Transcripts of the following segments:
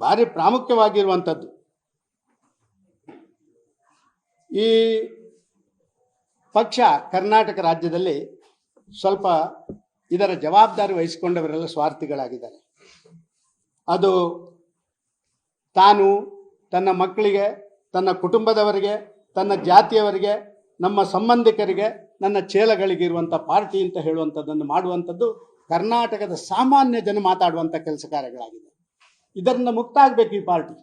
ಭಾರಿ ಪ್ರಾಮುಖ್ಯವಾಗಿರುವಂಥದ್ದು. ಈ ಪಕ್ಷ ಕರ್ನಾಟಕ ರಾಜ್ಯದಲ್ಲಿ ಸ್ವಲ್ಪ ಇದರ ಜವಾಬ್ದಾರಿ ವಹಿಸಿಕೊಂಡವರೆಲ್ಲ ಸ್ವಾರ್ಥಿಗಳಾಗಿದ್ದಾರೆ. ಅದು ತಾನು ತನ್ನ ಮಕ್ಕಳಿಗೆ, ತನ್ನ ಕುಟುಂಬದವರಿಗೆ, ತನ್ನ ಜಾತಿಯವರಿಗೆ, ನಮ್ಮ ಸಂಬಂಧಿಕರಿಗೆ, ನನ್ನ ಚೇಲಗಳಿಗಿರುವಂಥ ಪಾರ್ಟಿ ಅಂತ ಹೇಳುವಂಥದ್ದನ್ನು ಮಾಡುವಂಥದ್ದು ಕರ್ನಾಟಕದ ಸಾಮಾನ್ಯ ಜನ ಮಾತಾಡುವಂಥ ಕೆಲಸ ಕಾರ್ಯಗಳಾಗಿದೆ ಇದರಿಂದ ಮುಕ್ತ ಆಗಬೇಕು ಈ ಪಾರ್ಟಿ.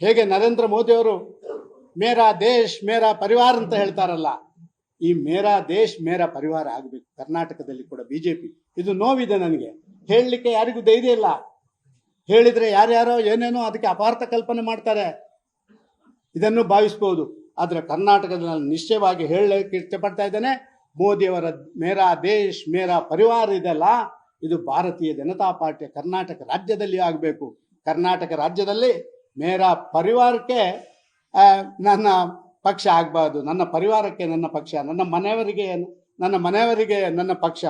ಹೇಗೆ ನರೇಂದ್ರ ಮೋದಿಯವರು ಮೇರಾ ದೇಶ್ ಮೇರಾ ಪರಿವಾರ ಅಂತ ಹೇಳ್ತಾರಲ್ಲ, ಈ ಮೇರಾ ದೇಶ್ ಮೇರಾ ಪರಿವಾರ ಆಗಬೇಕು. ಕರ್ನಾಟಕದಲ್ಲಿ ಕೂಡ ಬಿಜೆಪಿ. ಇದು ನೋವಿದೆ ನನಗೆ. ಹೇಳಲಿಕ್ಕೆ ಯಾರಿಗೂ ಧೈರ್ಯ ಇಲ್ಲ. ಹೇಳಿದ್ರೆ ಯಾರ್ಯಾರೋ ಏನೇನೋ ಅದಕ್ಕೆ ಅಪಾರ್ಥ ಕಲ್ಪನೆ ಮಾಡ್ತಾರೆ. ಇದನ್ನು ಭಾವಿಸ್ಬೋದು. ಆದರೆ ಕರ್ನಾಟಕದಲ್ಲಿ ನಾನು ನಿಶ್ಚಯವಾಗಿ ಹೇಳಲಿಕ್ಕೆ ಇಷ್ಟಪಡ್ತಾ ಇದ್ದೇನೆ, ಮೋದಿಯವರ ಮೇರಾ ದೇಶ್ ಮೇರಾ ಪರಿವಾರ ಇದೆಲ್ಲ ಇದು ಭಾರತೀಯ ಜನತಾ ಪಾರ್ಟಿಯ ಕರ್ನಾಟಕ ರಾಜ್ಯದಲ್ಲಿ ಆಗಬೇಕು. ಕರ್ನಾಟಕ ರಾಜ್ಯದಲ್ಲಿ ಮೇರಾ ಪರಿವಾರಕ್ಕೆ ನನ್ನ ಪಕ್ಷ ಆಗಬಾರ್ದು. ನನ್ನ ಪರಿವಾರಕ್ಕೆ ನನ್ನ ಪಕ್ಷ, ನನ್ನ ಮನೆಯವರಿಗೆ ನನ್ನ ಮನೆಯವರಿಗೆ ನನ್ನ ಪಕ್ಷ,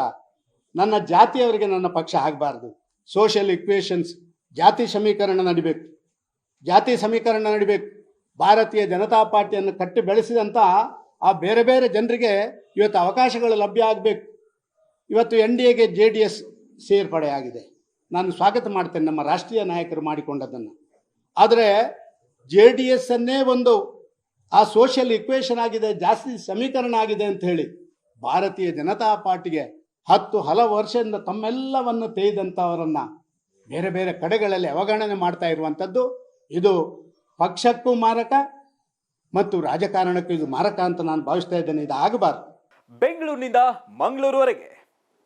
ನನ್ನ ಜಾತಿಯವರಿಗೆ ನನ್ನ ಪಕ್ಷ ಆಗಬಾರ್ದು. ಸೋಷಿಯಲ್ ಇಕ್ವೇಷನ್ಸ್ ಜಾತಿ ಸಮೀಕರಣ ನಡಿಬೇಕು. ಜಾತಿ ಸಮೀಕರಣ ನಡಿಬೇಕು. ಭಾರತೀಯ ಜನತಾ ಪಾರ್ಟಿಯನ್ನು ಕಟ್ಟಿ ಬೆಳೆಸಿದಂಥ ಆ ಬೇರೆ ಬೇರೆ ಜನರಿಗೆ ಇವತ್ತು ಅವಕಾಶಗಳು ಲಭ್ಯ ಆಗಬೇಕು. ಇವತ್ತು ಎನ್ ಡಿ ಎಗೆ ಜೆ ಡಿ ಎಸ್ ಸೇರ್ಪಡೆ ಆಗಿದೆ. ನಾನು ಸ್ವಾಗತ ಮಾಡ್ತೇನೆ ನಮ್ಮ ರಾಷ್ಟ್ರೀಯ ನಾಯಕರು ಮಾಡಿಕೊಂಡದನ್ನು. ಆದರೆ ಜೆ ಡಿ ಎಸ್ ಅನ್ನೇ ಒಂದು ಆ ಸೋಷಿಯಲ್ ಇಕ್ವೇಷನ್ ಆಗಿದೆ, ಜಾಸ್ತಿ ಸಮೀಕರಣ ಆಗಿದೆ ಅಂತ ಹೇಳಿ ಭಾರತೀಯ ಜನತಾ ಪಾರ್ಟಿಗೆ ಹತ್ತು ಹಲವು ವರ್ಷದಿಂದ ತಮ್ಮೆಲ್ಲವನ್ನು ತೆಗೆದಂಥವರನ್ನು ಬೇರೆ ಬೇರೆ ಕಡೆಗಳಲ್ಲಿ ಅವಗಣನೆ ಮಾಡ್ತಾ ಇರುವಂಥದ್ದು, ಇದು ಪಕ್ಷಕ್ಕೂ ಮಾರಕ ಮತ್ತು ರಾಜಕಾರಣಕ್ಕೂ ಇದು ಮಾರಕ ಅಂತ ನಾನು ಭಾವಿಸ್ತಾ ಇದ್ದೇನೆ. ಇದು ಆಗಬಾರ್ದು ಬೆಂಗಳೂರಿನಿಂದ ಮಂಗಳೂರುವರೆಗೆ.